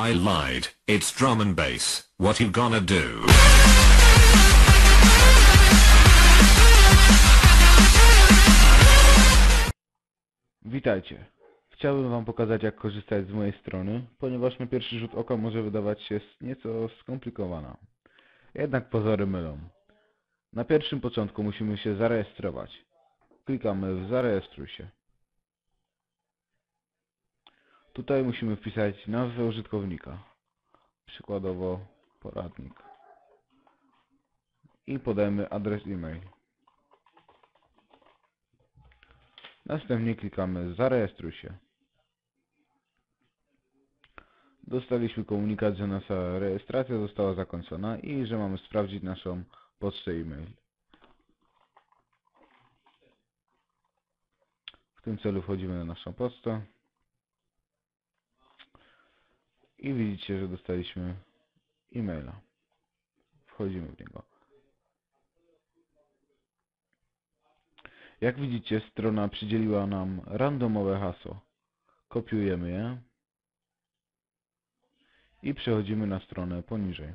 I lied. It's drum and bass. What you gonna do? Witajcie. Chciałbym Wam pokazać jak korzystać z mojej strony, ponieważ na pierwszy rzut oka może wydawać się nieco skomplikowana. Jednak pozory mylą. Na pierwszym początku musimy się zarejestrować. Klikamy w zarejestruj się. Tutaj musimy wpisać nazwę użytkownika. Przykładowo poradnik. I podajemy adres e-mail. Następnie klikamy zarejestruj się. Dostaliśmy komunikat, że nasza rejestracja została zakończona i że mamy sprawdzić naszą pocztę e-mail. W tym celu wchodzimy na naszą pocztę i widzicie, że dostaliśmy e-maila. Wchodzimy w niego. Jak widzicie, strona przydzieliła nam randomowe hasło. Kopiujemy je i przechodzimy na stronę poniżej.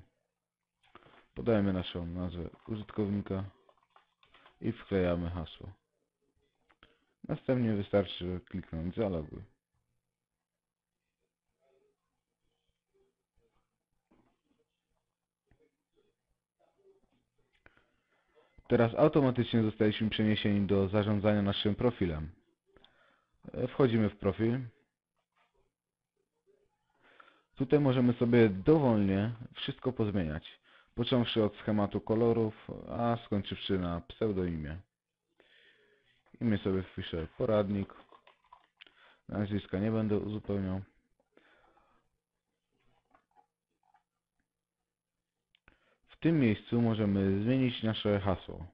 Podajemy naszą nazwę użytkownika i wklejamy hasło. Następnie wystarczy kliknąć zaloguj. Teraz automatycznie zostaliśmy przeniesieni do zarządzania naszym profilem. E, Wchodzimy w profil. Tutaj możemy sobie dowolnie wszystko pozmieniać. Począwszy od schematu kolorów, a skończywszy na pseudonimie. Imię sobie wpiszę poradnik. Nazwiska nie będę uzupełniał. W tym miejscu możemy zmienić nasze hasło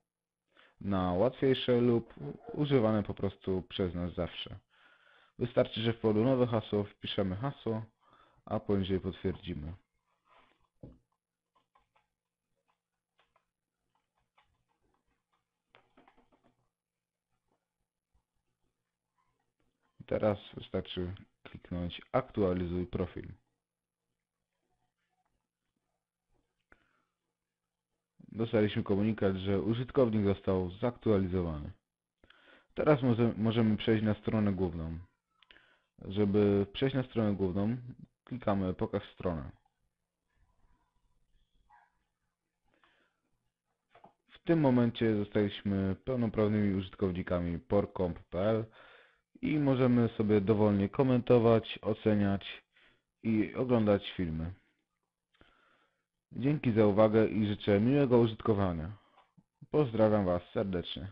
na łatwiejsze lub używane po prostu przez nas zawsze. Wystarczy, że w polu nowe hasło wpiszemy hasło, a poniżej potwierdzimy. Teraz wystarczy kliknąć aktualizuj profil. Dostaliśmy komunikat, że użytkownik został zaktualizowany. Teraz może, możemy przejść na stronę główną. Żeby przejść na stronę główną, klikamy pokaż stronę. W tym momencie zostaliśmy pełnoprawnymi użytkownikami porcomp.pl i możemy sobie dowolnie komentować, oceniać i oglądać filmy. Dzięki za uwagę i życzę miłego użytkowania. Pozdrawiam Was serdecznie.